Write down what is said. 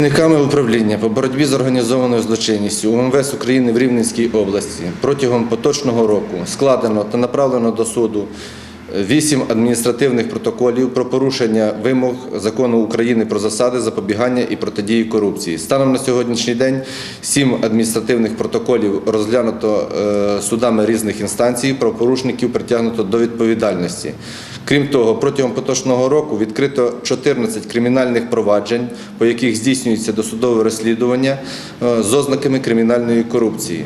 Працівниками управління по боротьбі з організованою злочинністю УМВС України в Рівненській області протягом поточного року складено та направлено до суду вісім адміністративних протоколів про порушення вимог закону України про засади запобігання і протидії корупції. Станом на сьогоднішній день сім адміністративних протоколів розглянуто е, судами різних інстанцій, правопорушників притягнуто до відповідальності. Крім того, протягом поточного року відкрито 14 кримінальних проваджень, по яких здійснюється досудове розслідування е, з ознаками кримінальної корупції.